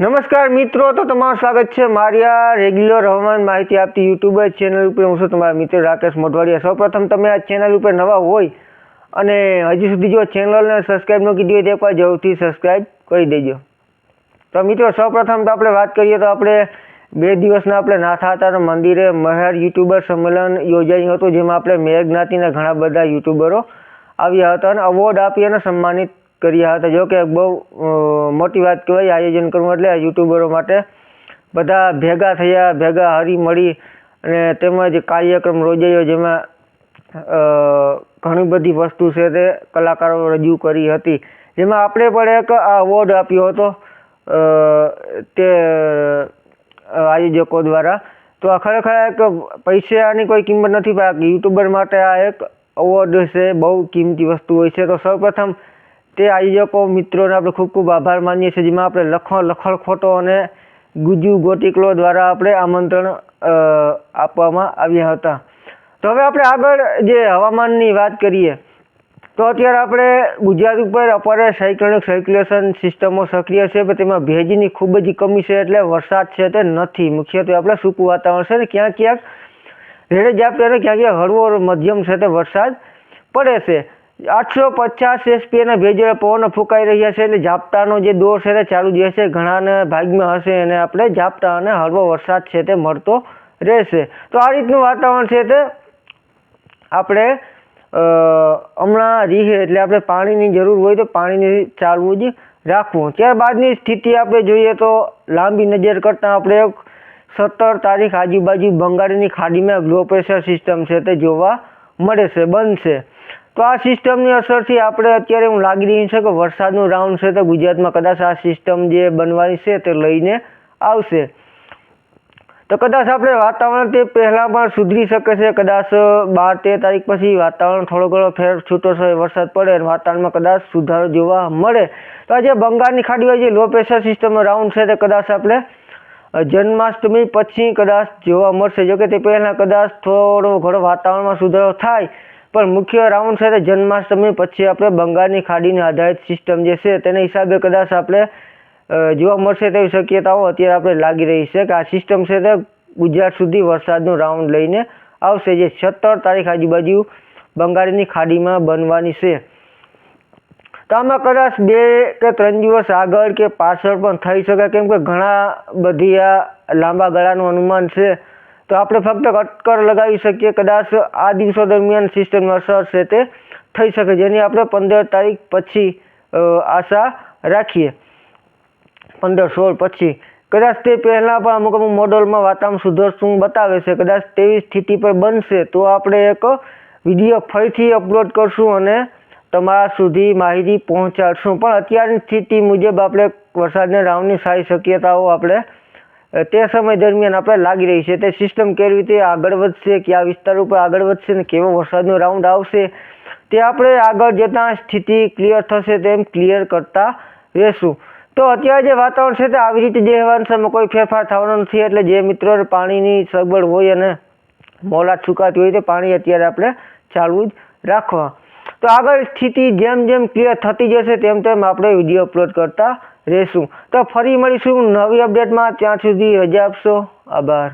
નમસ્કાર મિત્રો, તો તમારું સ્વાગત છે મારી આ રેગ્યુલર હવામાન માહિતી આપતી યુટ્યુબર ચેનલ ઉપર. હું છું તમારા મિત્ર રાકેશ મોઢવાડિયા. સૌપ્રથમ તમે આ ચેનલ ઉપર નવા હોય અને હજી સુધી જો ચેનલને સબસ્ક્રાઈબ ન કીધી હોય તો એકવાર જરૂરથી સબસ્ક્રાઈબ કરી દેજો. તો મિત્રો, સૌપ્રથમ તો આપણે વાત કરીએ તો આપણે બે દિવસના આપણે નાથાતા મંદિરે મહેર યુટ્યુબર સંમેલન યોજાયું હતું, જેમાં આપણે મેઘ જ્ઞાતિના ઘણા બધા યુટ્યુબરો આવ્યા હતા અને અવોર્ડ આપી અને સન્માનિત કર્યા હતા. જો કે બહુ મોટી વાત કહેવાય આયોજન કરવું એટલે યુટ્યુબરો માટે. બધા ભેગા થયા, ભેગા હળી મળી અને તેમજ કાર્યક્રમ યોજાયો જેમાં ઘણી બધી વસ્તુ છે તે કલાકારો રજૂ કરી હતી. જેમાં આપણે પણ એક આ અવોર્ડ આપ્યો હતો તે આયોજકો દ્વારા. તો આ ખરેખર એક પૈસાની કોઈ કિંમત નથી, પણ યુટ્યુબર માટે આ એક અવોર્ડ છે, બહુ કિંમતી વસ્તુ હોય છે. તો સૌપ્રથમ તે આયોજકો મિત્રોને આપણે ખૂબ ખૂબ આભાર માનીએ છીએ, જેમાં આપણે લખણ લખણ ખોટો અને ગુજુ ગોટીકલો દ્વારા આપણે આમંત્રણ આપવામાં આવ્યા હતા. તો હવે આપણે આગળ જે હવામાનની વાત કરીએ, તો અત્યારે આપણે ગુજરાત ઉપર અપારે સાયક્લોનિક સર્ક્યુલેશન સિસ્ટમો સક્રિય છે, પણ તેમાં ભેજની ખૂબ જ કમી છે એટલે વરસાદ છે તે નથી. મુખ્યત્વે આપણે સૂકું વાતાવરણ છે ને ક્યાંક ક્યાંક રેડે અને ક્યાંક ક્યાંક હળવો મધ્યમ છે તે વરસાદ પડે છે. આઠસો પચાસ એસપીએના ભેજ પવનો ફૂંકાઈ રહ્યા છે એટલે ઝાપટાનો જે દોર છે તે ચાલુ જ રહેશે. ઘણાને ભાગમાં હશે અને આપણે ઝાપટા અને હળવો વરસાદ છે તે મળતો રહેશે. તો આ રીતનું વાતાવરણ છે તે આપણે હમણાં રીહે એટલે આપણે પાણીની જરૂર હોય તો પાણીની ચાલવું જ રાખવું. ત્યારબાદની સ્થિતિ આપણે જોઈએ તો લાંબી નજર કરતાં આપણે સત્તર તારીખ આજુબાજુ બંગાળની ખાડીમાં ગ્લો પ્રેશર સિસ્ટમ છે તે જોવા મળે છે, બનશે. તો આ સિસ્ટમની અસરથી આપણે અત્યારે હું લાગી રહ્યું છે કે વરસાદનું રાઉન્ડ છે તો ગુજરાતમાં કદાચ આ સિસ્ટમ જે બનવાની છે તે લઈને આવશે. તો કદાચ આપણે વાતાવરણ તે પહેલાં પણ સુધરી શકે છે, કદાચ બાર તેર તારીખ પછી વાતાવરણ થોડો ઘણો ફેર છૂટો થયો વરસાદ પડે અને વાતાવરણમાં કદાચ સુધારો જોવા મળે. તો આ જે બંગાળની ખાડી હોય જે લો પ્રેશર સિસ્ટમનો રાઉન્ડ છે, તે કદાચ આપણે જન્માષ્ટમી પછી કદાચ જોવા મળશે. જોકે તે પહેલાં કદાચ થોડો ઘણો વાતાવરણમાં સુધારો થાય. પણ મુખ્ય રાઉન્ડ છે તે જન્માષ્ટમી પછી આપણે બંગાળની ખાડીને આધારિત સિસ્ટમ જે છે તેના હિસાબે કદાચ આપણે જોવા મળશે તેવી શક્યતાઓ અત્યારે આપણે લાગી રહી છે કે આ સિસ્ટમ છે તે ગુજરાત સુધી વરસાદનો રાઉન્ડ લઈને આવશે જે સત્તર તારીખ આજુબાજુ બંગાળની ખાડીમાં બનવાની છે. તો આમાં કદાચ બે કે ત્રણ દિવસ આગળ કે પાછળ પણ થઈ શકે, કેમ કે ઘણા બધી આ લાંબા ગાળાનું અનુમાન છે. તો આપણે ફક્ત અટકર લગાવી શકીએ. કદાચ આ દિવસો દરમિયાન સિસ્ટમની અસર છે તે થઈ શકે, જેની આપણે પંદર તારીખ પછી આશા રાખીએ. પંદર સોળ પછી. કદાચ તે પહેલાં પણ અમુક અમુક મોડલમાં વાતાવરણ સુધરશું બતાવે છે. કદાચ તેવી સ્થિતિ પર બનશે તો આપણે એક વીડિયો ફરીથી અપલોડ કરશું અને તમારા સુધી માહિતી પહોંચાડશું. પણ અત્યારની સ્થિતિ મુજબ આપણે વરસાદના રાઉન્ડની સારી શક્યતાઓ આપણે તે સમય દરમિયાન આપણે લાગી રહી છે. તે સિસ્ટમ કેવી રીતે આગળ વધશે, કયા વિસ્તાર ઉપર આગળ વધશે ને કેવો વરસાદનો રાઉન્ડ આવશે, તે આપણે આગળ જતાં સ્થિતિ ક્લિયર થશે તેમ ક્લિયર કરતા રહેશું. તો અત્યારે જે વાતાવરણ છે તે આવી રીતે જે હવામાનમાં કોઈ ફેરફાર થવાનો નથી. એટલે જે મિત્રો પાણીની સગવડ હોય અને મોલાટ સુકાતી હોય તો પાણી અત્યારે આપણે ચાલુ જ રાખવા. તો આગળ સ્થિતિ જેમ જેમ ક્લિયર થતી જશે, તેમ તેમ આપણે વીડિયો અપલોડ કરતા રહેશું. તો ફરી મળીશું નવી અપડેટમાં ત્યાં સુધી રજા આપશો. આભાર.